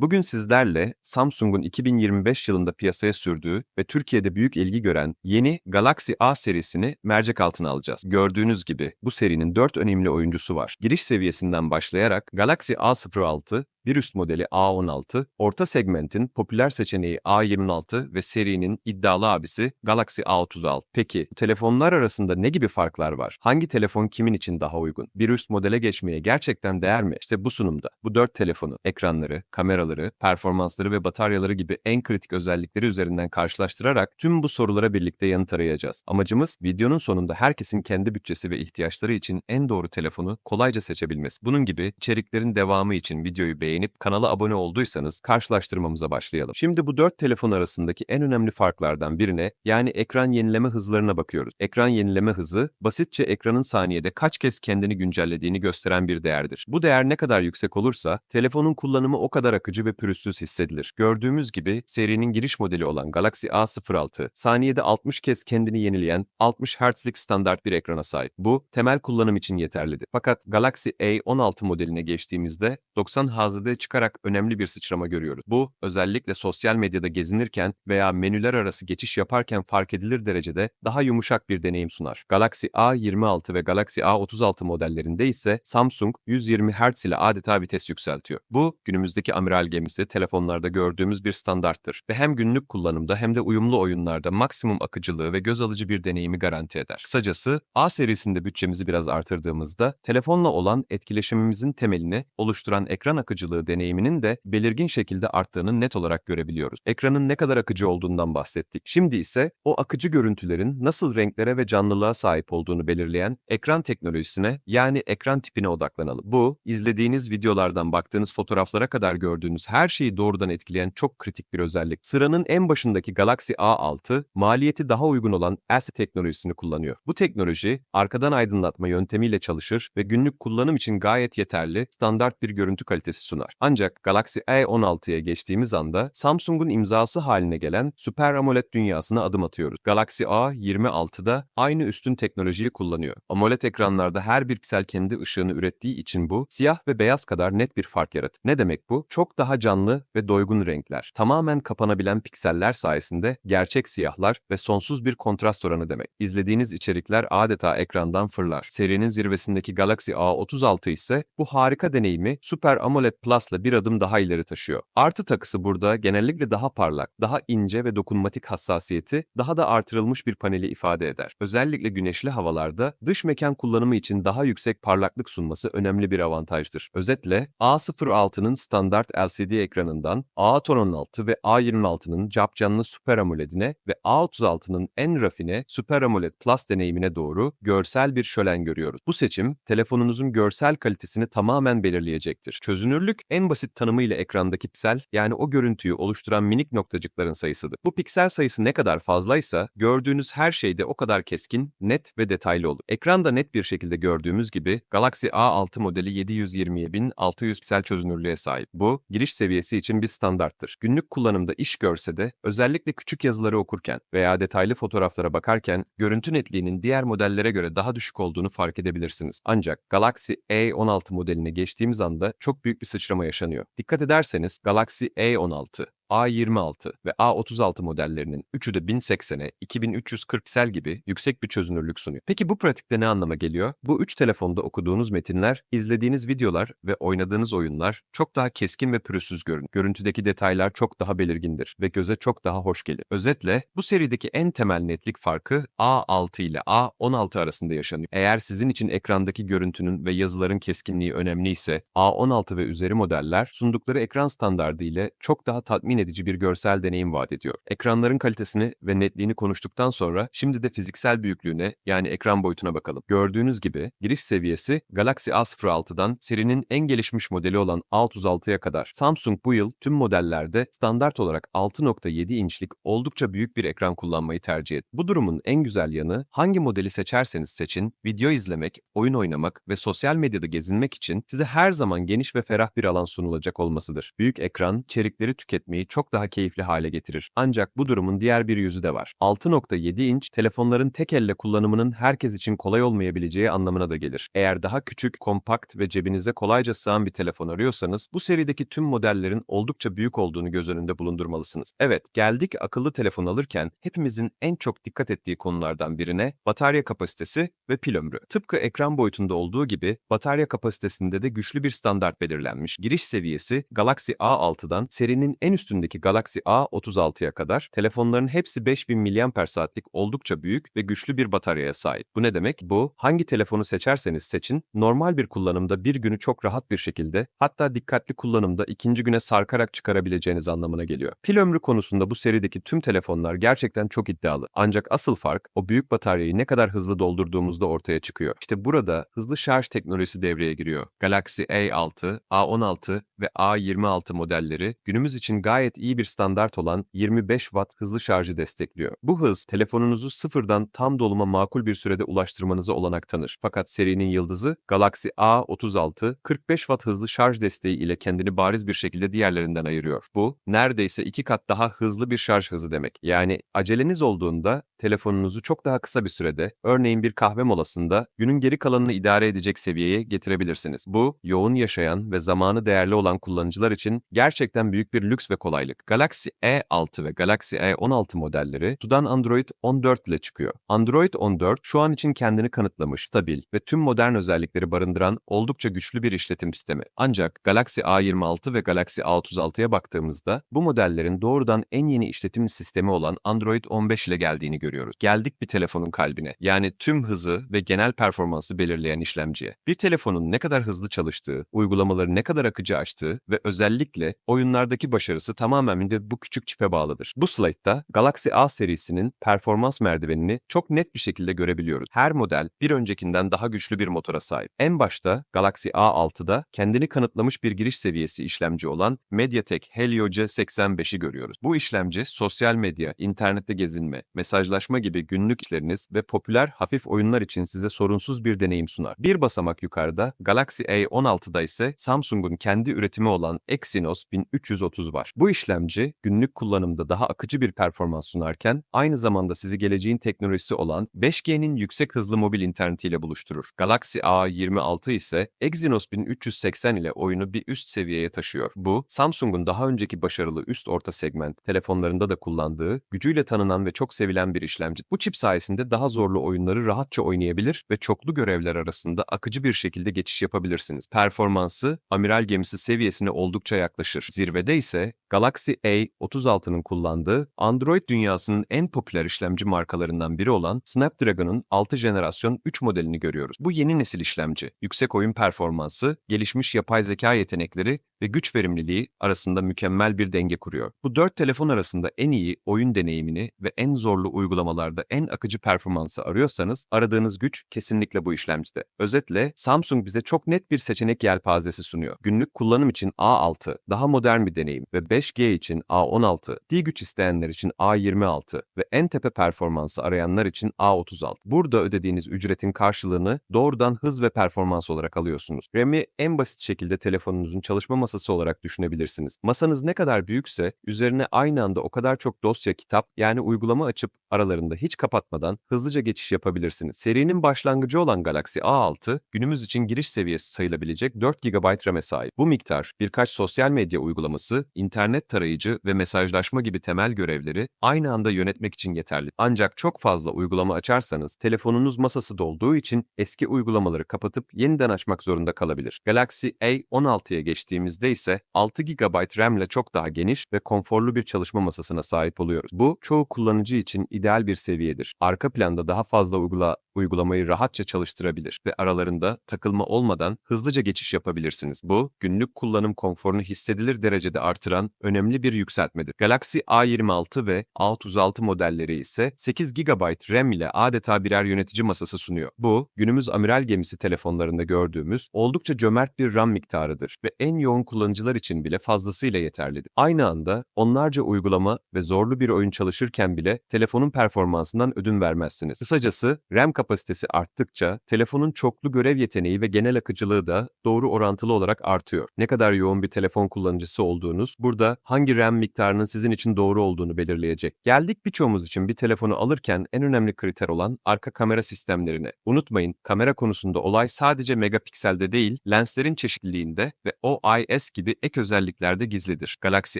Bugün sizlerle Samsung'un 2025 yılında piyasaya sürdüğü ve Türkiye'de büyük ilgi gören yeni Galaxy A serisini mercek altına alacağız. Gördüğünüz gibi bu serinin 4 önemli oyuncusu var. Giriş seviyesinden başlayarak Galaxy A06, bir üst modeli A16, orta segmentin popüler seçeneği A26 ve serinin iddialı abisi Galaxy A36. Peki telefonlar arasında ne gibi farklar var? Hangi telefon kimin için daha uygun? Bir üst modele geçmeye gerçekten değer mi? İşte bu sunumda bu dört telefonu, ekranları, kameraları, performansları ve bataryaları gibi en kritik özellikleri üzerinden karşılaştırarak tüm bu sorulara birlikte yanıt arayacağız. Amacımız videonun sonunda herkesin kendi bütçesi ve ihtiyaçları için en doğru telefonu kolayca seçebilmesi. Bunun gibi içeriklerin devamı için videoyu beğenip kanala abone olduysanız karşılaştırmamıza başlayalım. Şimdi bu dört telefon arasındaki en önemli farklardan birine yani ekran yenileme hızlarına bakıyoruz. Ekran yenileme hızı basitçe ekranın saniyede kaç kez kendini güncellediğini gösteren bir değerdir. Bu değer ne kadar yüksek olursa telefonun kullanımı o kadar akıcı ve pürüzsüz hissedilir. Gördüğümüz gibi serinin giriş modeli olan Galaxy A06 saniyede 60 kez kendini yenileyen 60 Hz'lik standart bir ekrana sahip. Bu temel kullanım için yeterlidir. Fakat Galaxy A16 modeline geçtiğimizde 90 Hz'de çıkarak önemli bir sıçrama görüyoruz. Bu özellikle sosyal medyada gezinirken veya menüler arası geçiş yaparken fark edilir derecede daha yumuşak bir deneyim sunar. Galaxy A26 ve Galaxy A36 modellerinde ise Samsung 120 Hz ile adeta vites yükseltiyor. Bu günümüzdeki amiral gemisi telefonlarda gördüğümüz bir standarttır ve hem günlük kullanımda hem de uyumlu oyunlarda maksimum akıcılığı ve göz alıcı bir deneyimi garanti eder. Kısacası A serisinde bütçemizi biraz artırdığımızda telefonla olan etkileşimimizin temelini oluşturan ekran akıcılığı deneyiminin de belirgin şekilde arttığını net olarak görebiliyoruz. Ekranın ne kadar akıcı olduğundan bahsettik. Şimdi ise o akıcı görüntülerin nasıl renklere ve canlılığa sahip olduğunu belirleyen ekran teknolojisine yani ekran tipine odaklanalım. Bu, izlediğiniz videolardan baktığınız fotoğraflara kadar gördüğünüz her şeyi doğrudan etkileyen çok kritik bir özellik. Sıranın en başındaki Galaxy A6, maliyeti daha uygun olan ASI teknolojisini kullanıyor. Bu teknoloji, arkadan aydınlatma yöntemiyle çalışır ve günlük kullanım için gayet yeterli, standart bir görüntü kalitesi sunar. Ancak Galaxy A16'ya geçtiğimiz anda Samsung'un imzası haline gelen Super AMOLED dünyasına adım atıyoruz. Galaxy A26'da aynı üstün teknolojiyi kullanıyor. AMOLED ekranlarda her bir piksel kendi ışığını ürettiği için bu, siyah ve beyaz kadar net bir fark yaratır. Ne demek bu? Çok daha canlı ve doygun renkler. Tamamen kapanabilen pikseller sayesinde gerçek siyahlar ve sonsuz bir kontrast oranı demek. İzlediğiniz içerikler adeta ekrandan fırlar. Serinin zirvesindeki Galaxy A36 ise bu harika deneyimi Super AMOLED Plus'la bir adım daha ileri taşıyor. Artı takısı burada genellikle daha parlak, daha ince ve dokunmatik hassasiyeti daha da artırılmış bir paneli ifade eder. Özellikle güneşli havalarda dış mekan kullanımı için daha yüksek parlaklık sunması önemli bir avantajdır. Özetle A06'nın standart LCD ekranından A16 ve A26'nın capcanlı Super AMOLED'ine ve A36'nın en rafine Super AMOLED Plus deneyimine doğru görsel bir şölen görüyoruz. Bu seçim telefonunuzun görsel kalitesini tamamen belirleyecektir. Çözünürlük en basit tanımıyla ekrandaki piksel yani o görüntüyü oluşturan minik noktacıkların sayısıdır. Bu piksel sayısı ne kadar fazlaysa gördüğünüz her şey de o kadar keskin, net ve detaylı olur. Ekranda net bir şekilde gördüğümüz gibi Galaxy A6 modeli 720x1600 piksel çözünürlüğe sahip. Bu giriş seviyesi için bir standarttır. Günlük kullanımda iş görse de özellikle küçük yazıları okurken veya detaylı fotoğraflara bakarken görüntü netliğinin diğer modellere göre daha düşük olduğunu fark edebilirsiniz. Ancak Galaxy A16 modeline geçtiğimiz anda çok büyük bir sıçrama yaşanıyor. Dikkat ederseniz Galaxy A16, A26 ve A36 modellerinin üçü de 1080'e 2340 piksel gibi yüksek bir çözünürlük sunuyor. Peki bu pratikte ne anlama geliyor? Bu üç telefonda okuduğunuz metinler, izlediğiniz videolar ve oynadığınız oyunlar çok daha keskin ve pürüzsüz görünür. Görüntüdeki detaylar çok daha belirgindir ve göze çok daha hoş gelir. Özetle bu serideki en temel netlik farkı A6 ile A16 arasında yaşanıyor. Eğer sizin için ekrandaki görüntünün ve yazıların keskinliği önemliyse A16 ve üzeri modeller sundukları ekran standardı ile çok daha tatmin edici bir görsel deneyim vaat ediyor. Ekranların kalitesini ve netliğini konuştuktan sonra şimdi de fiziksel büyüklüğüne yani ekran boyutuna bakalım. Gördüğünüz gibi giriş seviyesi Galaxy A06'dan serinin en gelişmiş modeli olan A36'ya kadar. Samsung bu yıl tüm modellerde standart olarak 6.7 inçlik oldukça büyük bir ekran kullanmayı tercih etti. Bu durumun en güzel yanı hangi modeli seçerseniz seçin, video izlemek, oyun oynamak ve sosyal medyada gezinmek için size her zaman geniş ve ferah bir alan sunulacak olmasıdır. Büyük ekran, içerikleri tüketmeyi çok daha keyifli hale getirir. Ancak bu durumun diğer bir yüzü de var. 6.7 inç telefonların tek elle kullanımının herkes için kolay olmayabileceği anlamına da gelir. Eğer daha küçük, kompakt ve cebinize kolayca sığan bir telefon arıyorsanız bu serideki tüm modellerin oldukça büyük olduğunu göz önünde bulundurmalısınız. Evet, geldik akıllı telefon alırken hepimizin en çok dikkat ettiği konulardan birine batarya kapasitesi ve pil ömrü. Tıpkı ekran boyutunda olduğu gibi batarya kapasitesinde de güçlü bir standart belirlenmiş. Giriş seviyesi Galaxy A6'dan serinin en üstündeki Galaxy A36'ya kadar telefonların hepsi 5000 mAh'lik oldukça büyük ve güçlü bir bataryaya sahip. Bu ne demek? Bu hangi telefonu seçerseniz seçin normal bir kullanımda bir günü çok rahat bir şekilde hatta dikkatli kullanımda ikinci güne sarkarak çıkarabileceğiniz anlamına geliyor. Pil ömrü konusunda bu serideki tüm telefonlar gerçekten çok iddialı. Ancak asıl fark o büyük bataryayı ne kadar hızlı doldurduğumuzda ortaya çıkıyor. İşte burada hızlı şarj teknolojisi devreye giriyor. Galaxy A6, A16 ve A26 modelleri günümüz için gayet iyi bir standart olan 25 Watt hızlı şarjı destekliyor. Bu hız telefonunuzu sıfırdan tam doluma makul bir sürede ulaştırmanıza olanak tanır. Fakat serinin yıldızı Galaxy A36 45 Watt hızlı şarj desteği ile kendini bariz bir şekilde diğerlerinden ayırıyor. Bu neredeyse iki kat daha hızlı bir şarj hızı demek. Yani aceleniz olduğunda telefonunuzu çok daha kısa bir sürede, örneğin bir kahve molasında günün geri kalanını idare edecek seviyeye getirebilirsiniz. Bu, yoğun yaşayan ve zamanı değerli olan kullanıcılar için gerçekten büyük bir lüks ve kolaylık. Galaxy E6 ve Galaxy E16 modelleri sudan Android 14 ile çıkıyor. Android 14 şu an için kendini kanıtlamış, stabil ve tüm modern özellikleri barındıran oldukça güçlü bir işletim sistemi. Ancak Galaxy A26 ve Galaxy A36'ya baktığımızda bu modellerin doğrudan en yeni işletim sistemi olan Android 15 ile geldiğini görüyoruz. Geldik bir telefonun kalbine. Yani tüm hızı ve genel performansı belirleyen işlemciye. Bir telefonun ne kadar hızlı çalıştığı, uygulamaları ne kadar akıcı açtığı ve özellikle oyunlardaki başarısı tamamen de bu küçük çipe bağlıdır. Bu slaytta Galaxy A serisinin performans merdivenini çok net bir şekilde görebiliyoruz. Her model bir öncekinden daha güçlü bir motora sahip. En başta Galaxy A6'da kendini kanıtlamış bir giriş seviyesi işlemci olan MediaTek Helio C85'i görüyoruz. Bu işlemci sosyal medya, internette gezinme, mesajlaşma gibi günlük işleriniz ve popüler hafif oyunlar için size sorunsuz bir deneyim sunar. Bir basamak yukarıda Galaxy A16'da ise Samsung'un kendi üretimi olan Exynos 1330 var. Bu işlemci günlük kullanımda daha akıcı bir performans sunarken aynı zamanda sizi geleceğin teknolojisi olan 5G'nin yüksek hızlı mobil internetiyle buluşturur. Galaxy A26 ise Exynos 1380 ile oyunu bir üst seviyeye taşıyor. Bu, Samsung'un daha önceki başarılı üst orta segment telefonlarında da kullandığı, gücüyle tanınan ve çok sevilen bir işlemci. Bu çip sayesinde daha zorlu oyunları rahatça oynayabilir ve çoklu görevler arasında akıcı bir şekilde geçiş yapabilirsiniz. Performansı amiral gemisi seviyesine oldukça yaklaşır. Zirvede ise Galaxy A36'nın kullandığı Android dünyasının en popüler işlemci markalarından biri olan Snapdragon'un 6 jenerasyon 3 modelini görüyoruz. Bu yeni nesil işlemci, yüksek oyun performansı, gelişmiş yapay zeka yetenekleri ve güç verimliliği arasında mükemmel bir denge kuruyor. Bu dört telefon arasında en iyi oyun deneyimini ve en zorlu uygulamalarda en akıcı performansı arıyorsanız aradığınız güç kesinlikle bu işlemcide. Özetle Samsung bize çok net bir seçenek yelpazesi sunuyor. Günlük kullanım için A6 daha modern bir deneyim ve 5G için A16, D güç isteyenler için A26 ve en tepe performansı arayanlar için A36. Burada ödediğiniz ücretin karşılığını doğrudan hız ve performans olarak alıyorsunuz. RAM'i en basit şekilde telefonunuzun çalışma masası olarak düşünebilirsiniz. Masanız ne kadar büyükse üzerine aynı anda o kadar çok dosya, kitap yani uygulama açıp aralarında hiç kapatmadan hızlıca geçiş yapabilirsiniz. Serinin başlangıcı olan Galaxy A6 günümüz için giriş seviyesi sayılabilecek 4 GB RAM'e sahip. Bu miktar birkaç sosyal medya uygulaması, internet tarayıcı ve mesajlaşma gibi temel görevleri aynı anda yönetmek için yeterli. Ancak çok fazla uygulama açarsanız telefonunuz masası dolduğu için eski uygulamaları kapatıp yeniden açmak zorunda kalabilir. Galaxy A16'ya geçtiğimizde ise 6 GB RAM ile çok daha geniş ve konforlu bir çalışma masasına sahip oluyoruz. Bu çoğu kullanıcı için ideal bir seviyedir. Arka planda daha fazla uygula uygulamayı rahatça çalıştırabilir ve aralarında takılma olmadan hızlıca geçiş yapabilirsiniz. Bu, günlük kullanım konforunu hissedilir derecede artıran önemli bir yükseltmedir. Galaxy A26 ve A36 modelleri ise 8 GB RAM ile adeta birer yönetici masası sunuyor. Bu, günümüz amiral gemisi telefonlarında gördüğümüz oldukça cömert bir RAM miktarıdır ve en yoğun kullanıcılar için bile fazlasıyla yeterlidir. Aynı anda onlarca uygulama ve zorlu bir oyun çalışırken bile telefonun performansından ödün vermezsiniz. Kısacası RAM kapasitesi arttıkça telefonun çoklu görev yeteneği ve genel akıcılığı da doğru orantılı olarak artıyor. Ne kadar yoğun bir telefon kullanıcısı olduğunuz burada hangi RAM miktarının sizin için doğru olduğunu belirleyecek. Geldik birçoğumuz için bir telefonu alırken en önemli kriter olan arka kamera sistemlerine. Unutmayın kamera konusunda olay sadece megapikselde değil lenslerin çeşitliliğinde ve OIS gibi ek özelliklerde gizlidir. Galaxy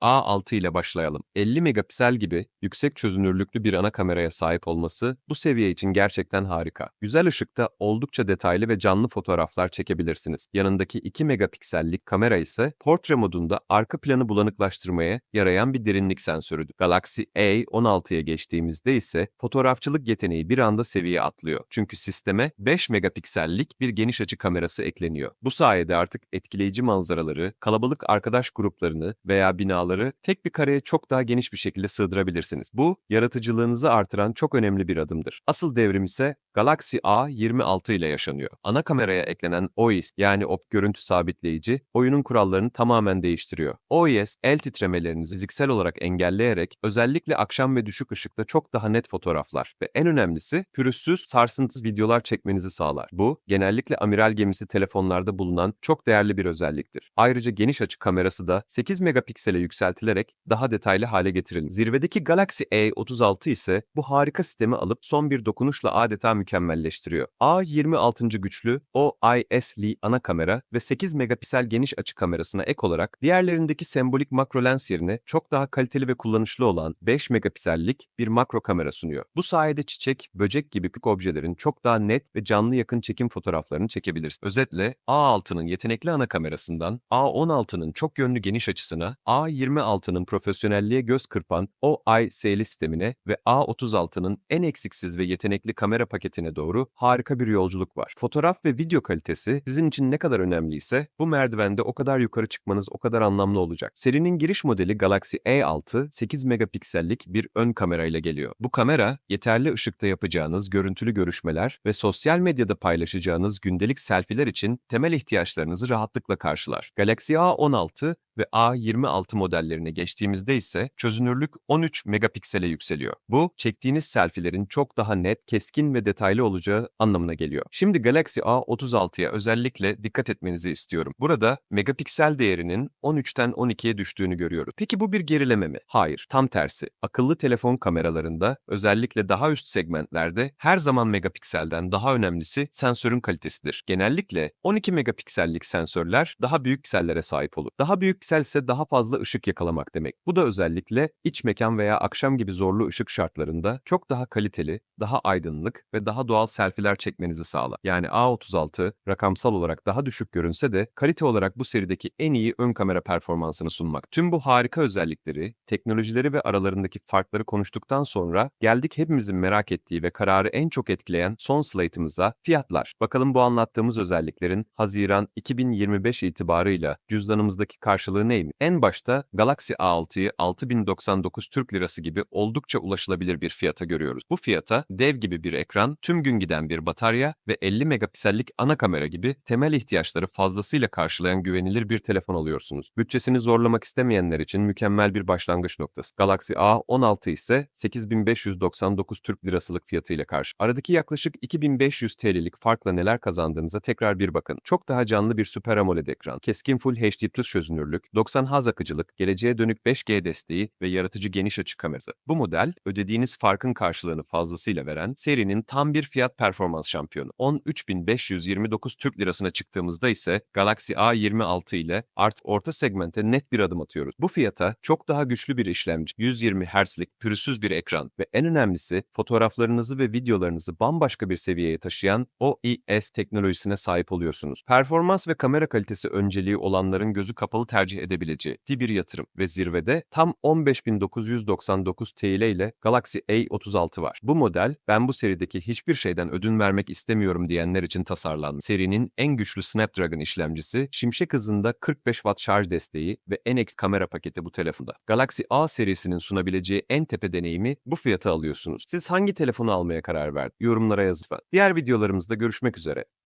A6 ile başlayalım. 50 megapiksel gibi yüksek çözünürlüklü bir ana kameraya sahip olması bu seviye için gerçekten harika. Güzel ışıkta oldukça detaylı ve canlı fotoğraflar çekebilirsiniz. Yanındaki 2 megapiksellik kamera ise portre modunda arka planı bulanıklaştırmaya yarayan bir derinlik sensörüdür. Galaxy A16'ya geçtiğimizde ise fotoğrafçılık yeteneği bir anda seviye atlıyor. Çünkü sisteme 5 megapiksellik bir geniş açı kamerası ekleniyor. Bu sayede artık etkileyici manzaraları, kalabalık arkadaş gruplarını veya binaları tek bir kareye çok daha geniş bir şekilde sığdırabilirsiniz. Bu, yaratıcılığınızı artıran çok önemli bir adımdır. Asıl devrim ise Galaxy A26 ile yaşanıyor. Ana kameraya eklenen OIS yani Op görüntü sabitleyici oyunun kurallarını tamamen değiştiriyor. OIS el titremelerinizi fiziksel olarak engelleyerek özellikle akşam ve düşük ışıkta çok daha net fotoğraflar ve en önemlisi pürüzsüz, sarsıntısız videolar çekmenizi sağlar. Bu genellikle amiral gemisi telefonlarda bulunan çok değerli bir özelliktir. Ayrıca geniş açı kamerası da 8 megapiksele yükseltilerek daha detaylı hale getirildi. Zirvedeki Galaxy A36 ise bu harika sistemi alıp son bir dokunuşla adeta mükemmelleştiriyor. A26. güçlü OIS'li ana kamera ve 8 megapiksel geniş açı kamerasına ek olarak diğerlerindeki sembolik makro lens yerine çok daha kaliteli ve kullanışlı olan 5 megapiksellik bir makro kamera sunuyor. Bu sayede çiçek, böcek gibi küçük objelerin çok daha net ve canlı yakın çekim fotoğraflarını çekebiliriz. Özetle A6'nın yetenekli ana kamerasından A16'nın çok yönlü geniş açısına, A26'nın profesyonelliğe göz kırpan OIS'li sistemine ve A36'nın en eksiksiz ve yetenekli kamera paketine doğru harika bir yolculuk var. Fotoğraf ve video kalitesi sizin için ne kadar önemliyse bu merdivende o kadar yukarı çıkmanız o kadar anlamlı olacak. Serinin giriş modeli Galaxy A6 8 megapiksellik bir ön kamerayla geliyor. Bu kamera yeterli ışıkta yapacağınız görüntülü görüşmeler ve sosyal medyada paylaşacağınız gündelik selfiler için temel ihtiyaçlarınızı rahatlıkla karşılar. Galaxy A16 ve A26 modellerine geçtiğimizde ise çözünürlük 13 megapiksele yükseliyor. Bu, çektiğiniz selfilerin çok daha net, keskin ve detaylı olacağı anlamına geliyor. Şimdi Galaxy A36'ya özellikle dikkat etmenizi istiyorum. Burada megapiksel değerinin 13'ten 12'ye düştüğünü görüyoruz. Peki bu bir gerileme mi? Hayır, tam tersi. Akıllı telefon kameralarında, özellikle daha üst segmentlerde her zaman megapikselden daha önemlisi sensörün kalitesidir. Genellikle 12 megapiksellik sensörler daha büyük piksellere sahip olur. Daha büyük piksel ise daha fazla ışık yakalamak demek. Bu da özellikle iç mekan veya akşam gibi zorlu ışık şartlarında çok daha kaliteli, daha aydınlık ve daha doğal selfiler çekmenizi sağlar. Yani A36 rakamsal olarak daha düşük görünse de kalite olarak bu serideki en iyi ön kamera performansını sunmak. Tüm bu harika özellikleri, teknolojileri ve aralarındaki farkları konuştuktan sonra geldik hepimizin merak ettiği ve kararı en çok etkileyen son slate'ımıza fiyatlar. Bakalım bu anlattığımız özelliklerin Haziran 2025 itibarıyla cüzdanımızdaki karşılığı neymiş? En başta Galaxy A6'yı 6099 Türk Lirası gibi oldukça ulaşılabilir bir fiyata görüyoruz. Bu fiyata dev gibi bir ekran, tüm gün giden bir batarya ve 50 megapiksellik ana kamera gibi temel ihtiyaçları fazlasıyla karşılayan güvenilir bir telefon alıyorsunuz. Bütçesini zorlamak istemeyenler için mükemmel bir başlangıç noktası. Galaxy A16 ise 8599 Türk Lirasılık fiyatıyla karşı. Aradaki yaklaşık 2500 TL'lik farkla neler kazandığınıza tekrar bir bakın. Çok daha canlı bir Super AMOLED ekran, keskin Full HD Plus çözünürlük, 90 Hz akıcılık, geleceğe dönük 5G desteği ve yaratıcı geniş açı kamerası. Bu model, ödediğiniz farkın karşılığını fazlasıyla veren serinin tam bir fiyat performans şampiyonu. 13.529 Türk Lirasına çıktığımızda ise Galaxy A26 ile art orta segmente net bir adım atıyoruz. Bu fiyata çok daha güçlü bir işlemci, 120 Hz'lik pürüzsüz bir ekran ve en önemlisi fotoğraflarınızı ve videolarınızı bambaşka bir seviyeye taşıyan OIS teknolojisine sahip oluyorsunuz. Performans ve kamera kalitesi önceliği olanların gözü kapalı tercih edebileceği bir yatırım ve zirvede tam 15.999 TL ile Galaxy A36 var. Bu model ben bu serideki hiçbir şeyden ödün vermek istemiyorum diyenler için tasarlandı. Serinin en güçlü Snapdragon işlemcisi, şimşek hızında 45 Watt şarj desteği ve NX kamera paketi bu telefonda. Galaxy A serisinin sunabileceği en tepe deneyimi bu fiyata alıyorsunuz. Siz hangi telefonu almaya karar verdiniz? Yorumlara yazın. Diğer videolarımızda görüşmek üzere.